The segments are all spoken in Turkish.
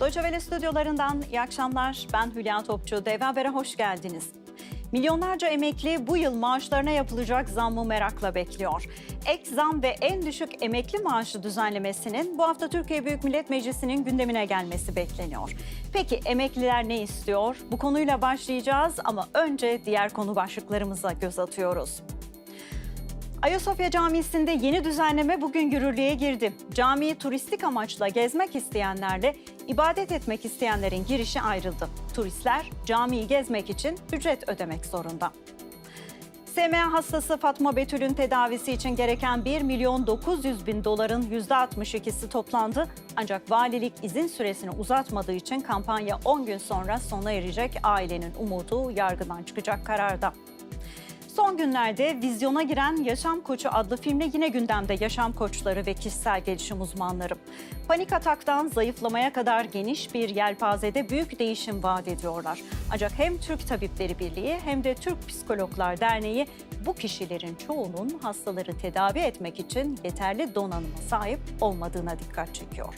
Deutsche Welle stüdyolarından iyi akşamlar. Ben Hülya Topçu. Dev Haber'e hoş geldiniz. Milyonlarca emekli bu yıl maaşlarına yapılacak zammı merakla bekliyor. Ek zam ve en düşük emekli maaşı düzenlemesinin bu hafta Türkiye Büyük Millet Meclisi'nin gündemine gelmesi bekleniyor. Peki emekliler ne istiyor? Bu konuyla başlayacağız ama önce diğer konu başlıklarımıza göz atıyoruz. Ayasofya Camisi'nde yeni düzenleme bugün yürürlüğe girdi. Camiyi turistik amaçla gezmek isteyenlerle ibadet etmek isteyenlerin girişi ayrıldı. Turistler camiyi gezmek için ücret ödemek zorunda. SMA hastası Fatma Betül'ün tedavisi için gereken 1 milyon 900 bin doların %62'si toplandı. Ancak valilik izin süresini uzatmadığı için kampanya 10 gün sonra sona erecek. Ailenin umudu yargıdan çıkacak kararda. Son günlerde vizyona giren Yaşam Koçu adlı filmle yine gündemde yaşam koçları ve kişisel gelişim uzmanları. Panik ataktan zayıflamaya kadar geniş bir yelpazede büyük değişim vaat ediyorlar. Ancak hem Türk Tabipleri Birliği hem de Türk Psikologlar Derneği bu kişilerin çoğunun hastaları tedavi etmek için yeterli donanıma sahip olmadığına dikkat çekiyor.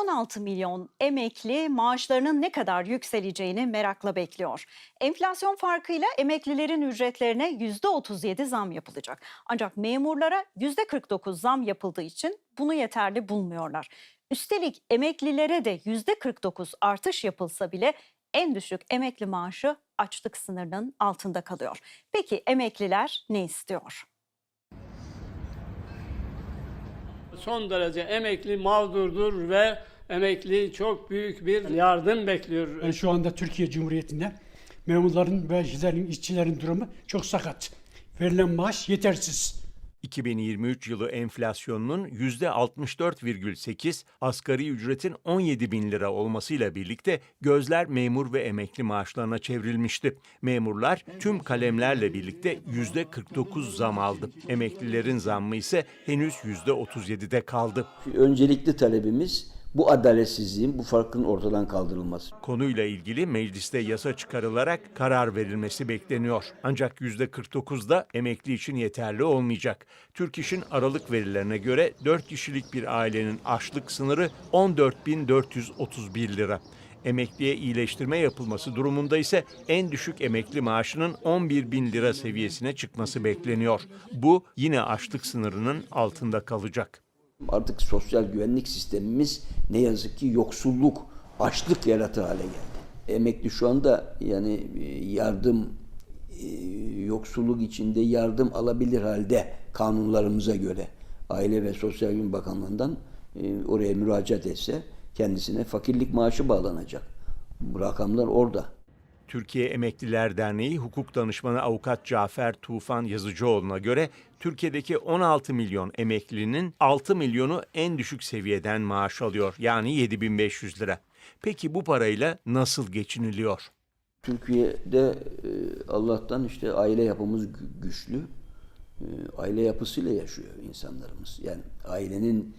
16 milyon emekli maaşlarının ne kadar yükseleceğini merakla bekliyor. Enflasyon farkıyla emeklilerin ücretlerine %37 zam yapılacak. Ancak memurlara %49 zam yapıldığı için bunu yeterli bulmuyorlar. Üstelik emeklilere de %49 artış yapılsa bile en düşük emekli maaşı açlık sınırının altında kalıyor. Peki emekliler ne istiyor? son derece emekli mağdurdur ve emekli çok büyük bir yardım bekliyor. Ben şu anda Türkiye Cumhuriyeti'nde memurların ve işçilerin, işçilerin durumu çok sakat. Verilen maaş yetersiz. 2023 yılı enflasyonunun %64,8, asgari ücretin 17 bin lira olmasıyla birlikte gözler memur ve emekli maaşlarına çevrilmişti. Memurlar tüm kalemlerle birlikte %49 zam aldı. Emeklilerin zammı ise henüz %37'de kaldı. Öncelikli talebimiz bu adaletsizliğin, bu farkın ortadan kaldırılması. Konuyla ilgili mecliste yasa çıkarılarak karar verilmesi bekleniyor. Ancak %49'da emekli için yeterli olmayacak. Türk İş'in Aralık verilerine göre 4 kişilik bir ailenin açlık sınırı 14.431 lira. Emekliye iyileştirme yapılması durumunda ise en düşük emekli maaşının 11 bin lira seviyesine çıkması bekleniyor. Bu yine açlık sınırının altında kalacak. Artık sosyal güvenlik sistemimiz ne yazık ki yoksulluk, açlık yaratır hale geldi. Emekli şu anda yani e, yardım, e, yoksulluk içinde yardım alabilir halde kanunlarımıza göre Aile ve Sosyal Güvenlik Bakanlığı'ndan e, oraya müracaat etse kendisine fakirlik maaşı bağlanacak. Bu rakamlar orada. Türkiye Emekliler Derneği Hukuk Danışmanı Avukat Cafer Tufan Yazıcıoğlu'na göre Türkiye'deki 16 milyon emeklinin 6 milyonu en düşük seviyeden maaş alıyor. Yani 7500 lira. Peki bu parayla nasıl geçiniliyor? Türkiye'de e, Allah'tan işte aile yapımız gü- güçlü. E, Aile yapısıyla yaşıyor insanlarımız. Yani ailenin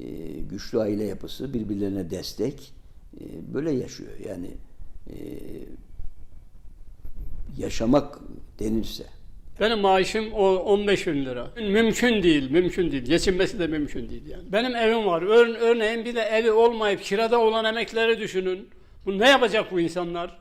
e, güçlü aile yapısı birbirlerine destek böyle yaşıyor. Yani yaşamak denirse Benim maaşım o 15 bin lira. Mümkün değil, mümkün değil. Geçinmesi de mümkün değil yani. Benim evim var. Ör- örneğin bir de evi olmayıp kirada olan emeklileri düşünün. Bu ne yapacak bu insanlar?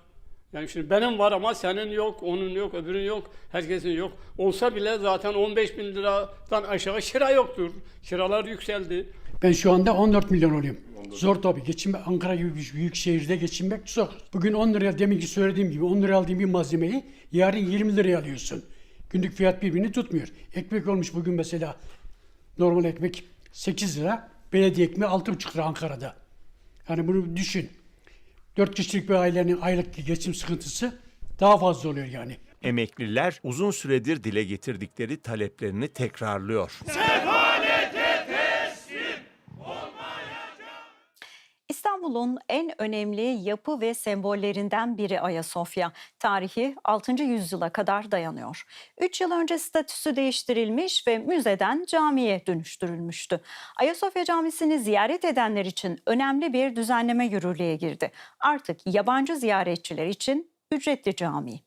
Yani şimdi benim var ama senin yok, onun yok, öbürün yok, herkesin yok. Olsa bile zaten 15 bin liradan aşağı kira yoktur. Kiralar yükseldi. Ben şu anda 14 milyon oluyorum. Zor tabii. Geçinme, Ankara gibi bir büyük şehirde geçinmek zor. Bugün 10 liraya demin ki söylediğim gibi 10 liraya aldığın bir malzemeyi yarın 20 liraya alıyorsun. Günlük fiyat birbirini tutmuyor. Ekmek olmuş bugün mesela normal ekmek 8 lira. Belediye ekmeği 6,5 lira Ankara'da. Yani bunu düşün. 4 kişilik bir ailenin aylık geçim sıkıntısı daha fazla oluyor yani. Emekliler uzun süredir dile getirdikleri taleplerini tekrarlıyor. İstanbul'un en önemli yapı ve sembollerinden biri Ayasofya. Tarihi 6. yüzyıla kadar dayanıyor. 3 yıl önce statüsü değiştirilmiş ve müzeden camiye dönüştürülmüştü. Ayasofya Camisi'ni ziyaret edenler için önemli bir düzenleme yürürlüğe girdi. Artık yabancı ziyaretçiler için ücretli cami.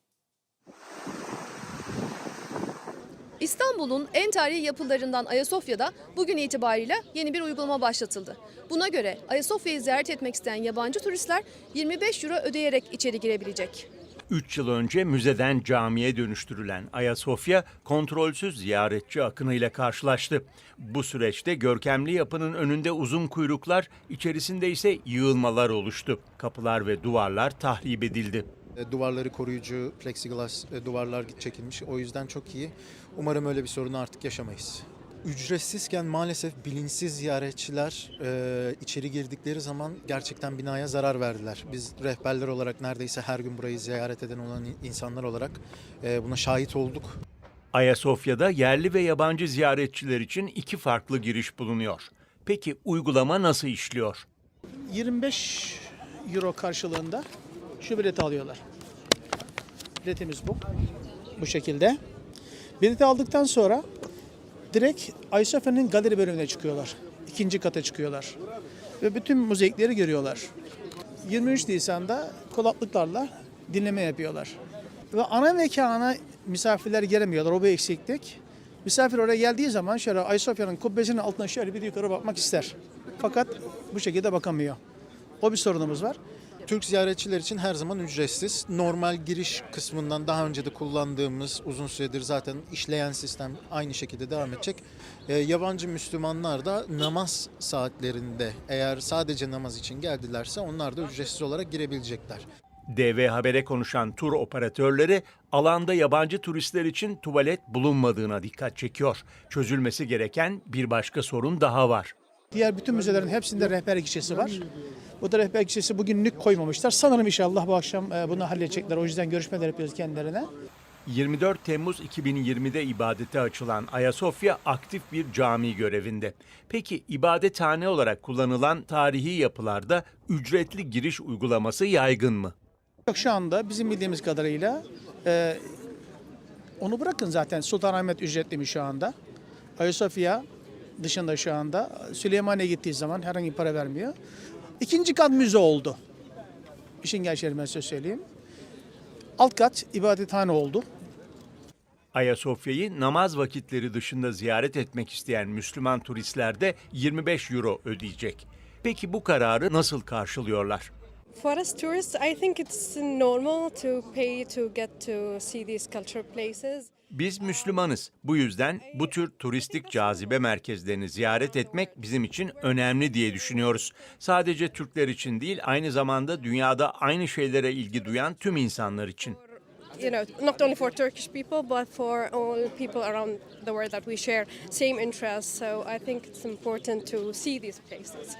İstanbul'un en tarihi yapılarından Ayasofya'da bugün itibariyle yeni bir uygulama başlatıldı. Buna göre Ayasofya'yı ziyaret etmek isteyen yabancı turistler 25 euro ödeyerek içeri girebilecek. 3 yıl önce müzeden camiye dönüştürülen Ayasofya kontrolsüz ziyaretçi akınıyla karşılaştı. Bu süreçte görkemli yapının önünde uzun kuyruklar, içerisinde ise yığılmalar oluştu. Kapılar ve duvarlar tahrip edildi. E, Duvarları koruyucu plexiglas e, duvarlar çekilmiş. O yüzden çok iyi. Umarım öyle bir sorunu artık yaşamayız. Ücretsizken maalesef bilinçsiz ziyaretçiler e, içeri girdikleri zaman gerçekten binaya zarar verdiler. Biz rehberler olarak neredeyse her gün burayı ziyaret eden olan insanlar olarak e, buna şahit olduk. Ayasofya'da yerli ve yabancı ziyaretçiler için iki farklı giriş bulunuyor. Peki uygulama nasıl işliyor? 25 euro karşılığında şu bileti alıyorlar. Biletimiz bu. Bu şekilde. Bileti aldıktan sonra direkt Ayasofya'nın galeri bölümüne çıkıyorlar. İkinci kata çıkıyorlar. Ve bütün mozaikleri görüyorlar. 23 Nisan'da kulaklıklarla dinleme yapıyorlar. Ve ana mekana misafirler gelemiyorlar. O bir eksiklik. Misafir oraya geldiği zaman şöyle Ayasofya'nın kubbesinin altına şöyle bir yukarı bakmak ister. Fakat bu şekilde bakamıyor. O bir sorunumuz var. Türk ziyaretçiler için her zaman ücretsiz. Normal giriş kısmından daha önce de kullandığımız uzun süredir zaten işleyen sistem aynı şekilde devam edecek. Ee, yabancı Müslümanlar da namaz saatlerinde eğer sadece namaz için geldilerse onlar da ücretsiz olarak girebilecekler. DV Haber'e konuşan tur operatörleri alanda yabancı turistler için tuvalet bulunmadığına dikkat çekiyor. Çözülmesi gereken bir başka sorun daha var. Diğer bütün müzelerin hepsinde rehber gişesi var. Bu da rehber gişesi bugünlük koymamışlar. Sanırım inşallah bu akşam e, bunu halledecekler. O yüzden görüşmeler yapıyoruz kendilerine. 24 Temmuz 2020'de ibadete açılan Ayasofya aktif bir cami görevinde. Peki ibadethane olarak kullanılan tarihi yapılarda ücretli giriş uygulaması yaygın mı? Yok şu anda bizim bildiğimiz kadarıyla e, onu bırakın zaten Sultanahmet ücretliymiş şu anda. Ayasofya dışında şu anda Süleymaniye gittiği zaman herhangi bir para vermiyor. İkinci kat müze oldu. İşin gerçeğini ben size söyleyeyim. Alt kat ibadethane oldu. Ayasofya'yı namaz vakitleri dışında ziyaret etmek isteyen Müslüman turistler de 25 euro ödeyecek. Peki bu kararı nasıl karşılıyorlar? For us tourists, I think it's normal to pay to get to see these cultural places. Biz Müslümanız. Bu yüzden bu tür turistik cazibe merkezlerini ziyaret etmek bizim için önemli diye düşünüyoruz. Sadece Türkler için değil, aynı zamanda dünyada aynı şeylere ilgi duyan tüm insanlar için. You know, not only for Turkish people, but for all people around the world that we share same interests. So I think it's important to see these places.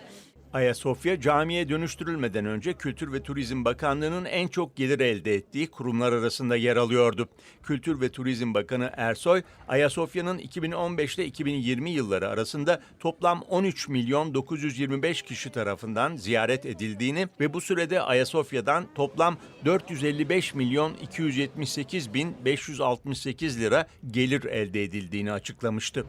Ayasofya camiye dönüştürülmeden önce Kültür ve Turizm Bakanlığı'nın en çok gelir elde ettiği kurumlar arasında yer alıyordu. Kültür ve Turizm Bakanı Ersoy, Ayasofya'nın 2015 ile 2020 yılları arasında toplam 13 milyon 925 kişi tarafından ziyaret edildiğini ve bu sürede Ayasofya'dan toplam 455 milyon 278 bin 568 lira gelir elde edildiğini açıklamıştı.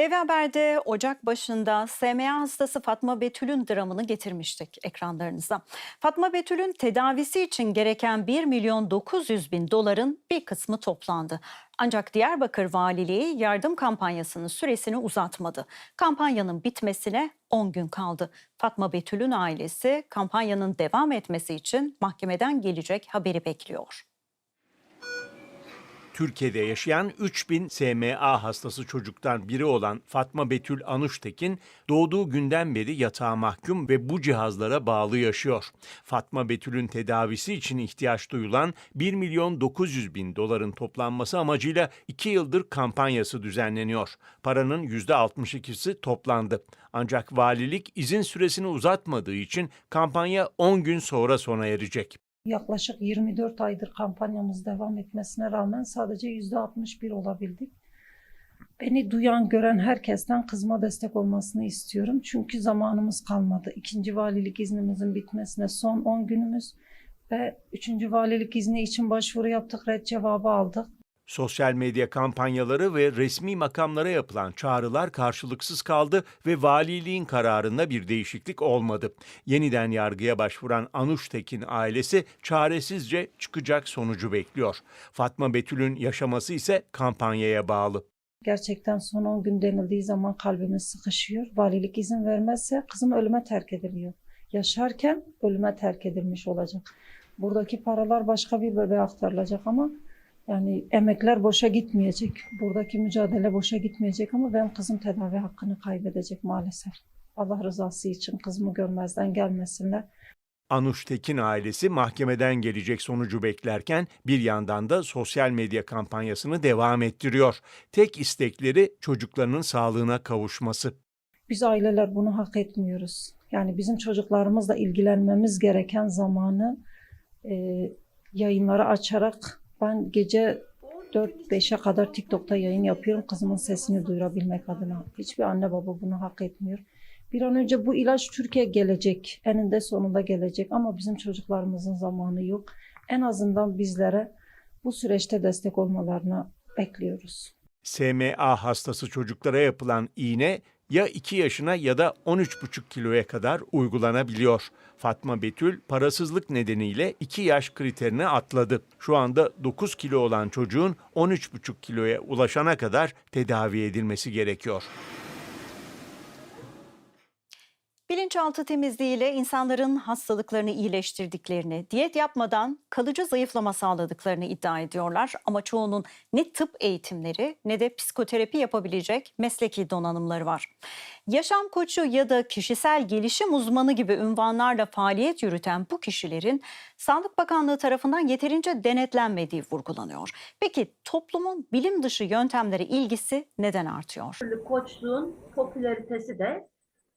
Dev Haber'de Ocak başında SMA hastası Fatma Betül'ün dramını getirmiştik ekranlarınıza. Fatma Betül'ün tedavisi için gereken 1 milyon 900 bin doların bir kısmı toplandı. Ancak Diyarbakır Valiliği yardım kampanyasının süresini uzatmadı. Kampanyanın bitmesine 10 gün kaldı. Fatma Betül'ün ailesi kampanyanın devam etmesi için mahkemeden gelecek haberi bekliyor. Türkiye'de yaşayan 3000 SMA hastası çocuktan biri olan Fatma Betül Anuştekin doğduğu günden beri yatağa mahkum ve bu cihazlara bağlı yaşıyor. Fatma Betül'ün tedavisi için ihtiyaç duyulan 1 milyon 900 bin doların toplanması amacıyla 2 yıldır kampanyası düzenleniyor. Paranın %62'si toplandı. Ancak valilik izin süresini uzatmadığı için kampanya 10 gün sonra sona erecek. Yaklaşık 24 aydır kampanyamız devam etmesine rağmen sadece %61 olabildik. Beni duyan, gören herkesten kızma destek olmasını istiyorum. Çünkü zamanımız kalmadı. İkinci valilik iznimizin bitmesine son 10 günümüz ve üçüncü valilik izni için başvuru yaptık, red cevabı aldık. Sosyal medya kampanyaları ve resmi makamlara yapılan çağrılar karşılıksız kaldı ve valiliğin kararında bir değişiklik olmadı. Yeniden yargıya başvuran Anuş Tekin ailesi çaresizce çıkacak sonucu bekliyor. Fatma Betül'ün yaşaması ise kampanyaya bağlı. Gerçekten son 10 gün denildiği zaman kalbimiz sıkışıyor. Valilik izin vermezse kızım ölüme terk ediliyor. Yaşarken ölüme terk edilmiş olacak. Buradaki paralar başka bir bebeğe aktarılacak ama yani emekler boşa gitmeyecek. Buradaki mücadele boşa gitmeyecek ama benim kızım tedavi hakkını kaybedecek maalesef. Allah rızası için kızımı görmezden gelmesinler. Anuş Tekin ailesi mahkemeden gelecek sonucu beklerken bir yandan da sosyal medya kampanyasını devam ettiriyor. Tek istekleri çocuklarının sağlığına kavuşması. Biz aileler bunu hak etmiyoruz. Yani bizim çocuklarımızla ilgilenmemiz gereken zamanı e, yayınları açarak ben gece 4-5'e kadar TikTok'ta yayın yapıyorum kızımın sesini duyurabilmek adına. Hiçbir anne baba bunu hak etmiyor. Bir an önce bu ilaç Türkiye gelecek. Eninde sonunda gelecek ama bizim çocuklarımızın zamanı yok. En azından bizlere bu süreçte destek olmalarını bekliyoruz. SMA hastası çocuklara yapılan iğne ya 2 yaşına ya da 13,5 kiloya kadar uygulanabiliyor. Fatma Betül parasızlık nedeniyle 2 yaş kriterini atladı. Şu anda 9 kilo olan çocuğun 13,5 kiloya ulaşana kadar tedavi edilmesi gerekiyor. Bilinçaltı temizliğiyle insanların hastalıklarını iyileştirdiklerini, diyet yapmadan kalıcı zayıflama sağladıklarını iddia ediyorlar. Ama çoğunun ne tıp eğitimleri ne de psikoterapi yapabilecek mesleki donanımları var. Yaşam koçu ya da kişisel gelişim uzmanı gibi ünvanlarla faaliyet yürüten bu kişilerin Sağlık Bakanlığı tarafından yeterince denetlenmediği vurgulanıyor. Peki toplumun bilim dışı yöntemlere ilgisi neden artıyor? koçluğun popülaritesi de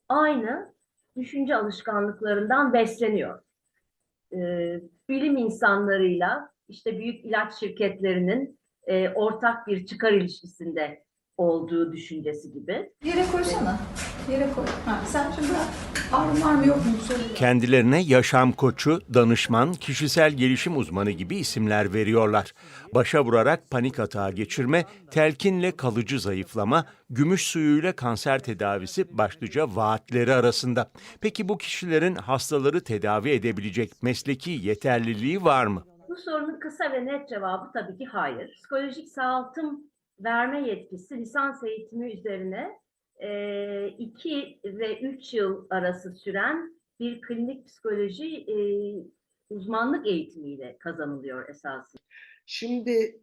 aynı düşünce alışkanlıklarından besleniyor. Ee, bilim insanlarıyla işte büyük ilaç şirketlerinin e, ortak bir çıkar ilişkisinde olduğu düşüncesi gibi. Yere koysana. Yere koy. Ha, sen şimdi ağrın var mı yok mu söyle. Kendilerine yaşam koçu, danışman, kişisel gelişim uzmanı gibi isimler veriyorlar. Başa vurarak panik atağı geçirme, telkinle kalıcı zayıflama, gümüş suyuyla kanser tedavisi başlıca vaatleri arasında. Peki bu kişilerin hastaları tedavi edebilecek mesleki yeterliliği var mı? Bu sorunun kısa ve net cevabı tabii ki hayır. Psikolojik sağaltım verme yetkisi lisans eğitimi üzerine 2 ve 3 yıl arası süren bir klinik psikoloji uzmanlık eğitimiyle kazanılıyor esasında. Şimdi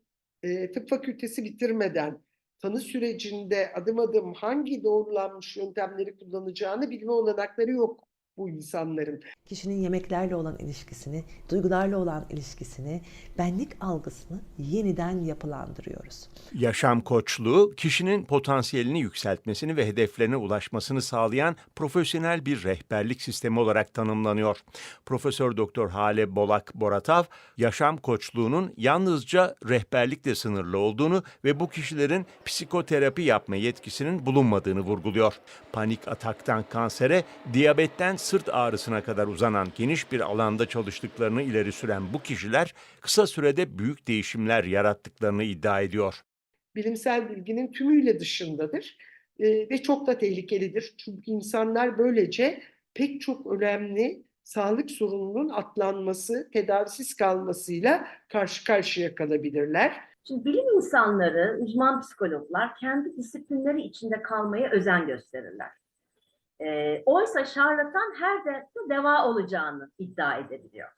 tıp fakültesi bitirmeden tanı sürecinde adım adım hangi doğrulanmış yöntemleri kullanacağını bilme olanakları yok bu insanların. Kişinin yemeklerle olan ilişkisini, duygularla olan ilişkisini, benlik algısını yeniden yapılandırıyoruz. Yaşam koçluğu, kişinin potansiyelini yükseltmesini ve hedeflerine ulaşmasını sağlayan profesyonel bir rehberlik sistemi olarak tanımlanıyor. Profesör Doktor Hale Bolak Boratav, yaşam koçluğunun yalnızca rehberlikle sınırlı olduğunu ve bu kişilerin psikoterapi yapma yetkisinin bulunmadığını vurguluyor. Panik ataktan kansere, diyabetten sırt ağrısına kadar uzanan geniş bir alanda çalıştıklarını ileri süren bu kişiler kısa sürede büyük değişimler yarattıklarını iddia ediyor. Bilimsel bilginin tümüyle dışındadır e, ve çok da tehlikelidir. Çünkü insanlar böylece pek çok önemli sağlık sorununun atlanması, tedavisiz kalmasıyla karşı karşıya kalabilirler. Şimdi bilim insanları, uzman psikologlar kendi disiplinleri içinde kalmaya özen gösterirler. Ee, oysa şarlatan her dertte deva olacağını iddia edebiliyor.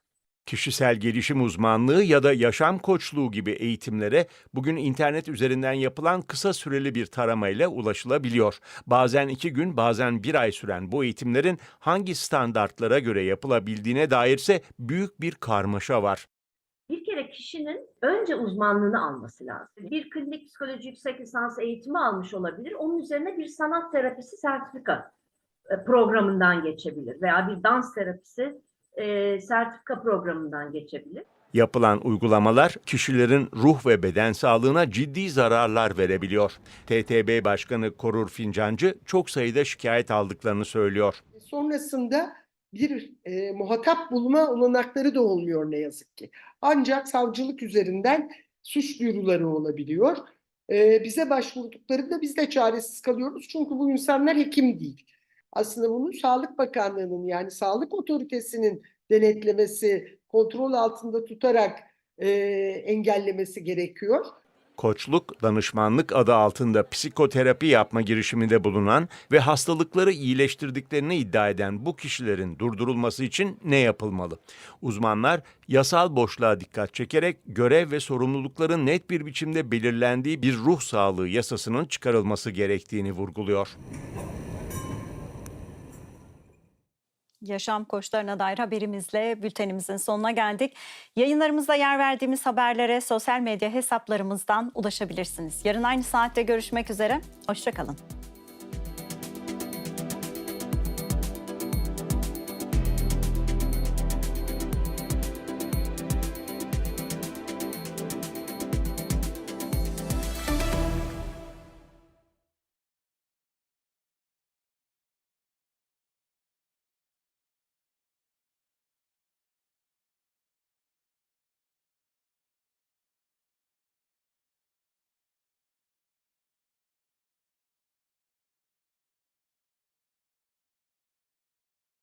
Kişisel gelişim uzmanlığı ya da yaşam koçluğu gibi eğitimlere bugün internet üzerinden yapılan kısa süreli bir taramayla ulaşılabiliyor. Bazen iki gün, bazen bir ay süren bu eğitimlerin hangi standartlara göre yapılabildiğine dairse büyük bir karmaşa var. Bir kere kişinin önce uzmanlığını alması lazım. Bir klinik psikoloji yüksek lisans eğitimi almış olabilir. Onun üzerine bir sanat terapisi sertifika e, programından geçebilir veya bir dans terapisi e, sertifika programından geçebilir. Yapılan uygulamalar kişilerin ruh ve beden sağlığına ciddi zararlar verebiliyor. TTB Başkanı Korur Fincancı çok sayıda şikayet aldıklarını söylüyor. Sonrasında bir e, muhatap bulma olanakları da olmuyor ne yazık ki. Ancak savcılık üzerinden suç duyuruları olabiliyor. Ee, bize başvurduklarında biz de çaresiz kalıyoruz çünkü bu insanlar hekim değil. Aslında bunu Sağlık Bakanlığı'nın yani sağlık otoritesinin denetlemesi, kontrol altında tutarak e, engellemesi gerekiyor. Koçluk, danışmanlık adı altında psikoterapi yapma girişiminde bulunan ve hastalıkları iyileştirdiklerini iddia eden bu kişilerin durdurulması için ne yapılmalı? Uzmanlar yasal boşluğa dikkat çekerek görev ve sorumlulukların net bir biçimde belirlendiği bir ruh sağlığı yasasının çıkarılması gerektiğini vurguluyor. Yaşam koçlarına dair haberimizle bültenimizin sonuna geldik. Yayınlarımızda yer verdiğimiz haberlere sosyal medya hesaplarımızdan ulaşabilirsiniz. Yarın aynı saatte görüşmek üzere. Hoşçakalın.